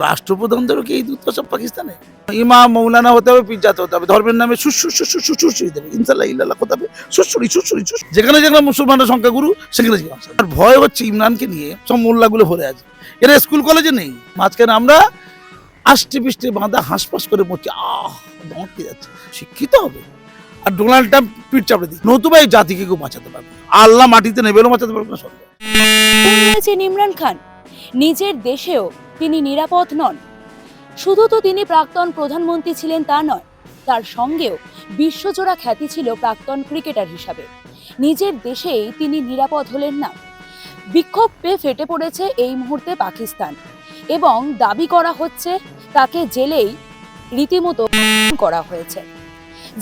রাষ্ট্রপ্রধানদেরও কি এই পাকিস্তানে মৌলানা হতে হবে পিজ্জাতে হতে হবে ধর্মের নামে সুসুর সুসুর দেবে ইনশাল্লাহ কোথা হবে সুসুরি সুসুরি যেখানে যেখানে মুসলমানের সংখ্যা গুরু সেখানে আর ভয় হচ্ছে ইমরানকে নিয়ে সব মোল্লাগুলো ভরে আছে এরা স্কুল কলেজে নেই মাঝখানে আমরা আষ্টে বাঁধা হাঁসপাস করে মরছি আহ দমকে যাচ্ছে শিক্ষিত হবে আর ডোনাল্ড ট্রাম্প পিঠ চাপড়ে দিচ্ছে নতুবা এই জাতিকে কেউ বাঁচাতে পারবে। আল্লাহ মাটিতে নেবেলেও বাঁচাতে পারবে না ইমরান খান নিজের দেশেও তিনি নিরাপদ নন। শুধু তো তিনি প্রাক্তন প্রধানমন্ত্রী ছিলেন তা নয়, তার সঙ্গেও বিশ্বজোড়া খ্যাতি ছিল প্রাক্তন ক্রিকেটার হিসাবে। নিজের দেশেই তিনি নিরাপদ হলেন না। বিক্ষোভ পেয়ে ফেটে পড়েছে এই মুহূর্তে পাকিস্তান এবং দাবি করা হচ্ছে তাকে জেলেই রীতিমতো করা হয়েছে।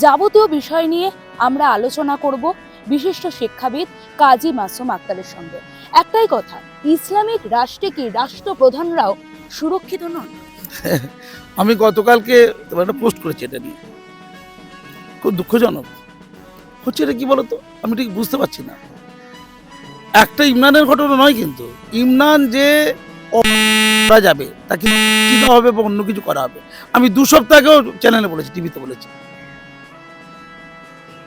যাবতীয় বিষয় নিয়ে আমরা আলোচনা করব বিশিষ্ট শিক্ষাবিদ কাজী মাসুম আক্তারের সঙ্গে। একটাই কথা, ইসলামিক রাষ্ট্রে কি রাষ্ট্রপ্রধানরাও সুরক্ষিত নন। আমি গতকালকে একটা পোস্ট করেছি এটা নিয়ে। খুব দুঃখজনক। হচ্ছে এটা কি বলতো? আমি ঠিক বুঝতে পারছি না। একটা ইমরানের ঘটনা নয় কিন্তু, ইমরান যে করা যাবে, তাকে চিন্তা হবে বা অন্য কিছু করা হবে। আমি দু সপ্তাহ আগেও চ্যানেলে বলেছি টিভিতে বলেছি।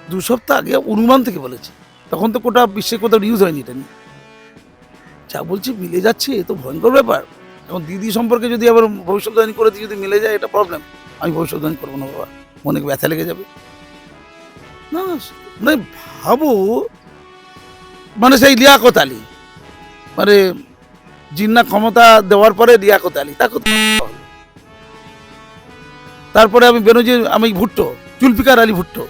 দু সপ্তাহ আগে অনুমান থেকে বলেছি। তখন তো কোটা বিশ্বে কোথাও নিউজ হয়নি এটা নিয়ে। যা বলছি মিলে যাচ্ছে, এ তো ভয়ঙ্কর ব্যাপার। এখন দিদি সম্পর্কে যদি আবার ভবিষ্যৎবাণী করে দিই যদি মিলে যায়, এটা প্রবলেম আমি ভবিষ্যৎবাণী করব না বাবা। মনে ব্যথা লেগে যাবে? না মানে ভাবো মানে সেই লিয়াকত আলী। মানে জিন্না ক্ষমতা দেওয়ার পরে লিয়াকত আলী। তো তারপরে আমি বেনজির আমি ভুট্টো জুলফিকার আলী ভুট্টো।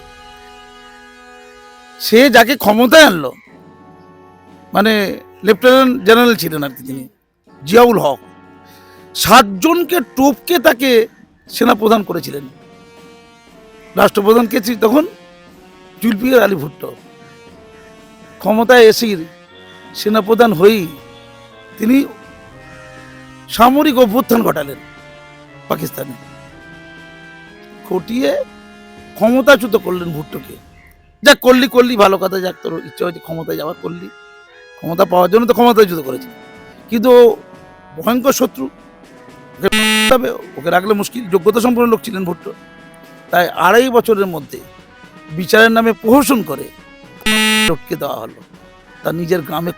সে যাকে ক্ষমতায় আনলো মানে লেফটেন্যান্ট জেনারেল ছিলেন আর কি তিনি, জিয়াউল হক। সাতজনকে টোপকে তাকে সেনাপ্রধান করেছিলেন। রাষ্ট্রপ্রধান কে ছিল তখন? জুলফিকার আলী ভুট্টো। ক্ষমতায় এসেই সেনাপ্রধান হয়েই তিনি সামরিক অভ্যুত্থান ঘটালেন পাকিস্তানে। ঘটিয়ে ক্ষমতাচ্যুত করলেন ভুট্টোকে। যাক, করলি করলি, ভালো কথা, যাক, তোর ইচ্ছা হয়েছে ক্ষমতায় যাওয়ার, করলি। ক্ষমতা পাওয়ার জন্য তো ক্ষমতাচ্যুত করেছে কিন্তু ভয়ঙ্কর শত্রু ওকে হবে, ওকে রাখলে মুশকিল। যোগ্যতা সম্পন্ন লোক ছিলেন ভুট্টো। তাই আড়াই বছরের মধ্যে বিচারের নামে প্রহসন করে টটকে দেওয়া হলো। তার নিজের গ্রামে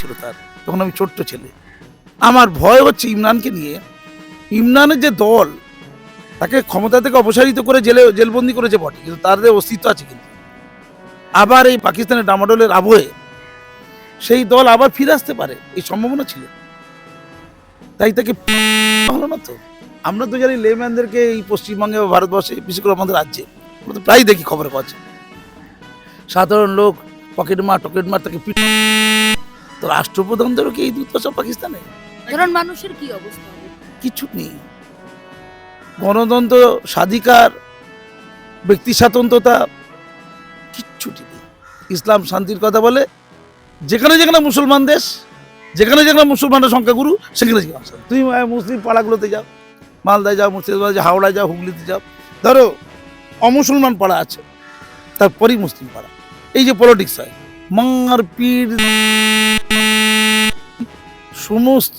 ছিল তার। তখন আমি ছোট্ট ছেলে। আমার ভয় হচ্ছে ইমরানকে নিয়ে। ইমরানের যে দল তাকে ক্ষমতা থেকে অপসারিত করে জেলে জেলবন্দি করেছে বটে কিন্তু তার যে অস্তিত্ব আছে কিন্তু। আবার এই পাকিস্তানের ডামাডোলের আবহে সেই দল আবার ফিরে আসতে পারে এই সম্ভাবনা ছিল। তাই তাকে হলো না তো? আমরা তো জানি লেম্যানদেরকে এই পশ্চিমবঙ্গে বা ভারতবর্ষে বিশেষ করে আমাদের রাজ্যে আমরা তো প্রায় দেখি খবরের কাছে সাধারণ লোক পকেট মার টকেট মার তাকে পিট তো রাষ্ট্রপ্রধানদেরও কি এই দুর্দশা পাকিস্তানে? সাধারণ মানুষের কি অবস্থা? কিছু নেই। গণতন্ত্র স্বাধিকার ব্যক্তি স্বাতন্ত্রতা কিচ্ছুটি নেই। ইসলাম শান্তির কথা বলে যেখানে যেখানে মুসলমান দেশ যেখানে যেখানে মুসলমানের সংখ্যা গুরু, সেখানে। তুমি মুসলিম পাড়াগুলোতে যাও, মালদায় যাও, মুর্শিদাবাদ যাও, হাওড়ায় যাও, হুগলিতে যাও। ধরো, অমুসলমান পাড়া আছে, তারপরেই মুসলিম পাড়া। এই যে পলিটিক্স হয়, মার পির, সমস্ত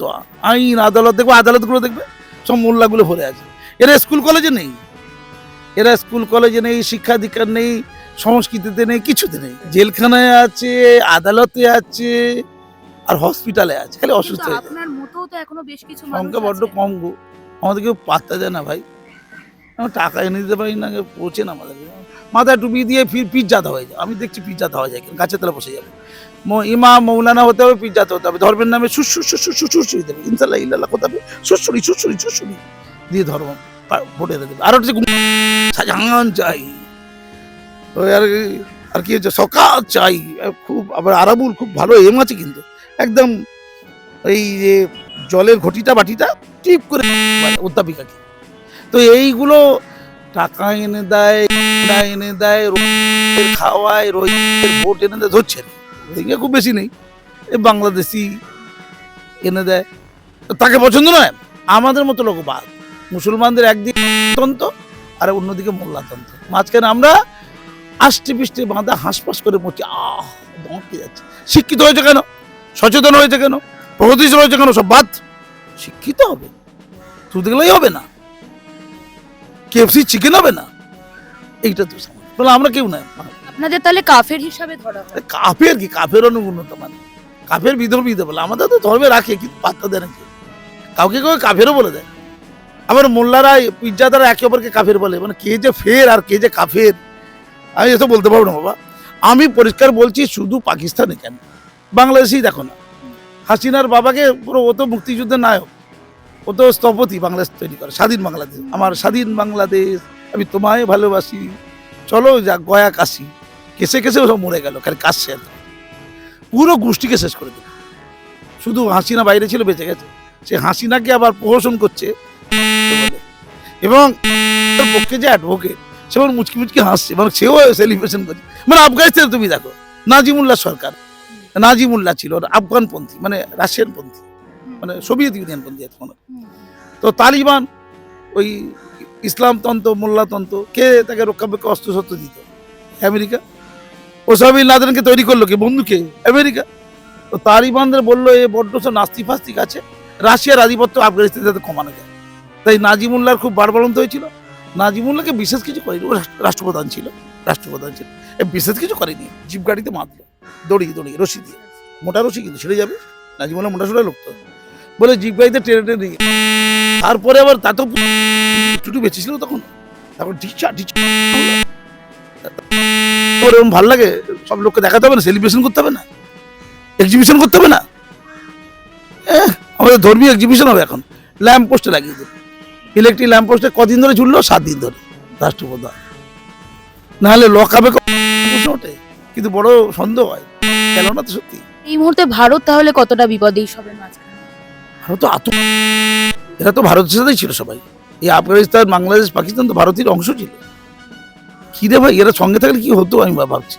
আইন আদালত, দেখবে আদালতগুলো দেখবে, সব মোল্লাগুলো ভরে আছে। এরা স্কুল কলেজে নেই। এরা স্কুল কলেজে নেই শিক্ষা দীক্ষা নেই, সংস্কৃতিতে নেই, কিছুতে নেই। জেলখানায় আছে, আদালতে আছে আর হসপিটালে আছে খালি অসুস্থ হয়ে যায়। আপনার মতেও তো এখনও বেশ কিছু সংখ্যা বড্ড কম গো। আমাদের কেউ পাত্তা দেয় না ভাই। আমরা টাকা এনে দিতে পারি না পৌঁছে না আমাদের মাথায় টুপি দিয়ে ফির পিজ্জা হয়ে যায়। আমি দেখছি পিজ্জা হওয়া যায় গাছের তলা বসে যাবে। ম- ইমাম মৌলানা হতে হবে পিজ্জাতে হতে হবে। ধর্মের নামে সুসুর সুসুর সুসুরি দেবে। ইনশাল্লাহ ইল্লাল্লাহ কোথা হবে সুসুরি সুসুরি সুসুরি দিয়ে ধর্ম ভোটে দেবে। আর হচ্ছে শাহজাহান চাই। আর কি- আর কি হচ্ছে? সকাল চাই। খুব আবার আরাবুল খুব ভালো এম আছে কিন্তু। একদম এই যে জলের ঘটিটা বাটিটা টিপ করে মানে অধ্যাপিকাকে। তো এইগুলো টাকা এনে দেয় এনে দেয় খাওয়ায় রোহিঙ্গাদের ভোট এনে দেয়, ধরছে। রোহিঙ্গা খুব বেশি নেই। এই বাংলাদেশি এনে দেয়। তাকে পছন্দ নয়। আমাদের মতো লোক বাদ। মুসলমানদের একদিকে তন্ত্র আর অন্যদিকে মোল্লাতন্ত্র মাঝখানে আমরা আষ্টে পিষ্টে বাঁধা হাঁসপাস করে মরছি। আহ দমকে যাচ্ছে। শিক্ষিত হয়েছে কেন? সচেতন হয়েছে কেন? প্রগতিশীল হয়েছে কেন? সব বাদ। শিক্ষিত হবে। শুধু গেলেই হবে না। কেএফসি চিকেন হবে না। এইটা তো তাহলে আমরা কেউ না আপনাদের তাহলে কাফের হিসাবে ধরা কাফের কি? কাফের মানে। কাফের বিধর্মী বলে আমাদের তো ধর্মে রাখে কিন্তু পাত্তা দেয় না কেউ। কাউকে কেউ কাফেরও বলে দেয়। আবার মোল্লারা পিজ্জা দ্বারা একে অপরকে কাফের বলে। মানে কে যে ফের আর কে যে কাফের? আমি এসব বলতে পারব না বাবা। আমি পরিষ্কার বলছি শুধু পাকিস্তানে কেন? বাংলাদেশেই দেখো না। হাসিনার বাবাকে পুরো ও তো মুক্তিযুদ্ধের নায়ক। ও তো স্থপতি বাংলাদেশ তৈরি করে, স্বাধীন বাংলাদেশ। আমার স্বাধীন বাংলাদেশ, আমি তোমায় ভালোবাসি। চলো যা গয়া কাশি। কেসে কেসে সব মরে গেল, খালি কাশছে পুরো গোষ্ঠীকে শেষ করে দিল। শুধু হাসিনা বাইরে ছিল, বেঁচে গেছে। সে হাসিনাকে আবার প্রহসন করছে। এবং পক্ষে যে অ্যাডভোকেট সে মুচকি মুচকি হাসছে। মানে সেও সেলিব্রেশন করছে। মানে আফগানিস্তানে তুমি দেখো, নাজিমুল্লাহ সরকার। নাজিমুল্লাহ ছিল আফগানপন্থী মানে রাশিয়ানপন্থী মানে সোভিয়েত ইউনিয়ন পন্থী এখন তো তালিবান ওই ইসলামতন্ত্র মোল্লাতন্ত্র কে তাকে রক্ষাপক্ষে অস্ত্রশস্ত্র দিত? আমেরিকা। ওসামিল লাদেনকে তৈরি করল কে? বন্ধুকে আমেরিকা। তো তালিবানদের বলল এ বড্ড সব নাস্তিক ফাস্তিক আছে। রাশিয়ার আধিপত্য আফগানিস্তান যাতে কমানো যায়। তাই নাজিমুল্লাহর খুব বাড়বাড়ন্ত হয়েছিল। নাজিমুল্লাহকে বিশেষ কিছু করেনি। ও রাষ্ট্রপ্রধান ছিল রাষ্ট্রপ্রধান ছিল। এ বিশেষ কিছু করেনি। জিপ গাড়িতে মারলো। দড়িয়ে দড়িয়ে রশি দিয়ে। মোটা রশি কিন্তু ছেড়ে যাবে। নাজিমুল্লাহ মোটা সোটা লোক তো বলে গাড়িতে টেনে টেনে নিয়ে তারপরে আবার তা তো টুটু বেঁচেছিল তখন। তারপর ঢিচা ঢিচা। ওর এরকম ভালো লাগে সব লোককে দেখাতে হবে না সেলিব্রেশন করতে হবে না। এক্সিবিশন করতে হবে না। এহ, আমাদের ধর্মীয় এক্সিবিশন হবে এখন। ল্যাম্প পোস্টে লাগিয়ে দেবে। ইলেকট্রিক ল্যাম্প পোস্টে কদিন ধরে ঝুললো? সাত দিন ধরে। রাষ্ট্রপ্রধান। নাহলে লক হবে ওঠে? কিন্তু বড় সন্দেহ হয়। না তো সত্যি? এই মুহূর্তে ভারত তাহলে কতটা বিপদে এই সবের মাঝখানে? ভারত তো আত এরা তো ভারতের সাথেই ছিল সবাই। এই আফগানিস্তান বাংলাদেশ পাকিস্তান তো ভারতের অংশ ছিল। কি রে ভাই এরা সঙ্গে থাকলে কি হতো আমি ভাবছি।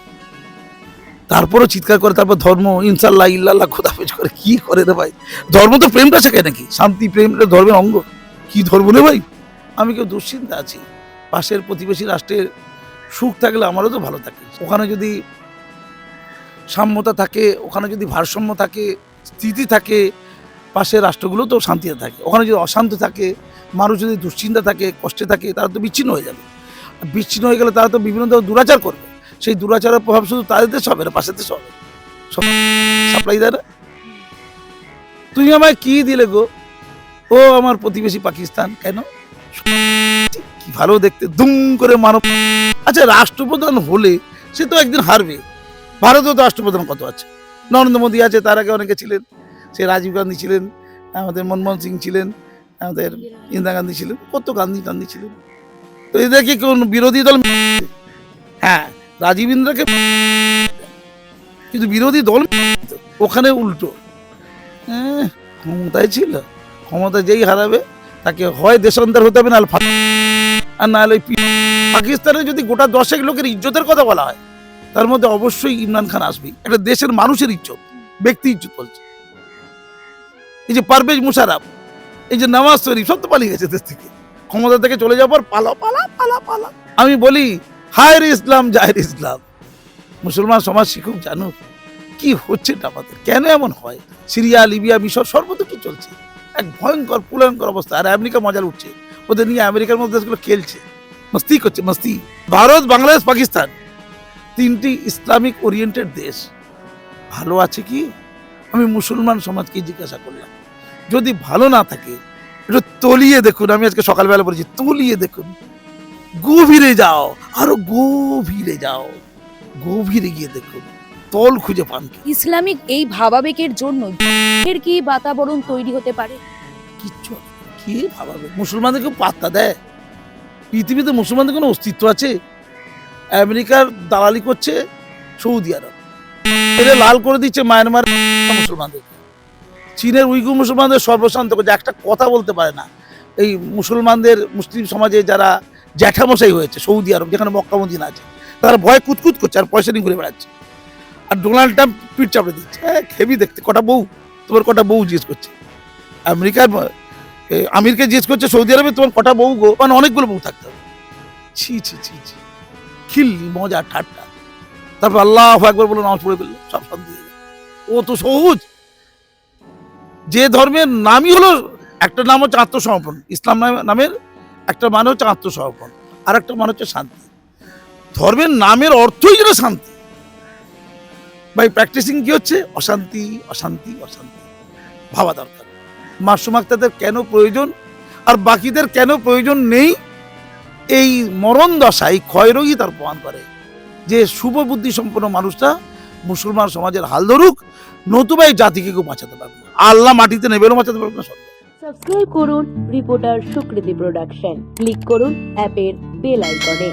তারপরও চিৎকার করে তারপর ধর্ম ইনশাল্লাহ ইল্লাল্লাহ খোদাফেজ করে কি করে রে ভাই? ধর্ম তো প্রেমটা শেখায় নাকি? শান্তি প্রেমটা ধর্মের অঙ্গ। কি ধর্ম রে ভাই? আমি কেউ দুশ্চিন্তা আছি। পাশের প্রতিবেশী রাষ্ট্রের সুখ থাকলে আমারও তো ভালো থাকে। ওখানে যদি সাম্যতা থাকে, ওখানে যদি ভারসাম্য থাকে, স্থিতি থাকে, পাশের রাষ্ট্রগুলো তো শান্তিতে থাকে। ওখানে যদি অশান্ত থাকে, মানুষ যদি দুশ্চিন্তা থাকে, কষ্টে থাকে, তারা তো বিচ্ছিন্ন হয়ে যাবে। বিচ্ছিন্ন হয়ে গেলে তারা তো বিভিন্ন ধরনের দুরাচার করবে। সেই দুরাচারের প্রভাব শুধু তাদের দেশ হবে না, পাশের দেশ হবে। সাপ্লাই দেয় তুমি আমায় কি দিলে গো? ও আমার প্রতিবেশী পাকিস্তান, কেন? ভালো দেখতে, দুম করে মানব। আচ্ছা রাষ্ট্রপ্রধান হলে সে তো একদিন হারবে। ভারতেও তো রাষ্ট্রপ্রধান কত আছে? নরেন্দ্র মোদী আছে তার আগে অনেকে ছিলেন। সে রাজীব গান্ধী ছিলেন আমাদের মনমোহন সিং ছিলেন আমাদের ইন্দিরা গান্ধী ছিলেন কত গান্ধী গান্ধী ছিলেন। তো এদের কি কোন বিরোধী দল হ্যাঁ রাজীব ইন্দ্রাকে কিন্তু বিরোধী দল ওখানে উল্টো। হ্যাঁ, ক্ষমতায় ছিল ক্ষমতা যেই হারাবে তাকে হয় দেশান্তর হতে হবে না আর না হলে পি- পাকিস্তানে যদি গোটা দশেক লোকের ইজ্জতের কথা বলা হয় তার মধ্যে অবশ্যই ইমরান খান আসবেই একটা দেশের মানুষের ইজ্জত, ব্যক্তি ইজ্জত বলছে। এই যে পারভেজ মুশারফ, এই যে নওয়াজ শরীফ, সব তো পালিয়ে গেছে দেশ থেকে। ক্ষমতা থেকে চলে যাওয়ার পর পালা পালা পালা পালা। আমি বলি, হায়ের ইসলাম, জাহের ইসলাম। মুসলমান সমাজ শিখুক, জানুক, কি হচ্ছে আমাদের? কেন এমন হয়? সিরিয়া, লিবিয়া, মিশর সর্বত্র কি চলছে? এক ভয়ঙ্কর পুলয়ঙ্কর অবস্থা। আর আমেরিকা মজার উঠছে। ওদের নিয়ে আমেরিকার মধ্যে দেশগুলো খেলছে। মস্তি করছে, মস্তি। ভারত, বাংলাদেশ, পাকিস্তান। তিনটি ইসলামিক ওরিয়েন্টেড দেশ। ভালো আছে কি? আমি মুসলমান সমাজকে জিজ্ঞাসা করলাম যদি ভালো না থাকে একটু তলিয়ে দেখুন আমি আজকে সকালবেলা বলেছি তলিয়ে দেখুন। গভীরে যাও আরও গভীরে যাও গভীরে গিয়ে দেখুন তল খুঁজে পান ইসলামিক এই ভাবাবেগের জন্য এর কি বাতাবরণ তৈরি হতে পারে? কিচ্ছু। কে ভাবাবে? মুসলমানদেরকে পাত্তা দেয়? পৃথিবীতে মুসলমানদের কোনো অস্তিত্ব আছে? আমেরিকার দালালি করছে সৌদি আরব। এদের লাল করে দিচ্ছে মায়ানমার মুসলমানদের। চীনের উইগুর মুসলমানদের সর্বশান্ত করছে একটা কথা বলতে পারে না। এই মুসলমানদের মুসলিম সমাজে যারা জ্যাঠামশাই হয়েছে সৌদি আরব, যেখানে মক্কা মদিনা আছে, তারা ভয় কুতকুত করছে আর পয়সা নিয়ে ঘুরে বেড়াচ্ছে। আর ডোনাল্ড ট্রাম্প পিঠ চাপড়ে দিচ্ছে। হ্যাঁ খেবি দেখতে। কটা বউ? তোমার কটা বউ জিজ্ঞেস করছে? আমেরিকার আমিরকে জিজ্ঞেস করছে, সৌদি আরবে তোমার কটা বউ গো? মানে অনেকগুলো বউ থাকতে হবে। ছি ছি ছি ছি। খিল্লি মজা, ঠাট্টা। তারপর আল্লাহ একবার বলে নামাজ পড়ে ফেলল, সব শান্তি। ও তো সহজ। যে ধর্মের নামই হলো, একটা নাম হচ্ছে আত্মসমর্পণ। ইসলাম নামের একটা মানে হচ্ছে আত্মসমর্পণ। আর একটা মানে হচ্ছে শান্তি। ধর্মের নামের অর্থই যেন শান্তি। ভাই প্র্যাকটিসিং কি হচ্ছে? অশান্তি অশান্তি অশান্তি। ভাবা দরকার। মাসুম আক্তাদের কেন প্রয়োজন? আর বাকিদের কেন প্রয়োজন নেই? এই মরণ দশা এই ক্ষয়রোগী তার প্রমাণ করে যে শুভ বুদ্ধি সম্পন্ন মানুষটা মুসলমান সমাজের হাল ধরুক, নতুবা এই জাতিকে কেউ বাঁচাতে পারবে না। আল্লাহ মাটিতে নেবেলও বাঁচাতে পারবে না। সাবস্ক্রাইব করুন রিপোর্টার সুকৃতি প্রোডাকশন। ক্লিক করুন অ্যাপের বেল আইকনে।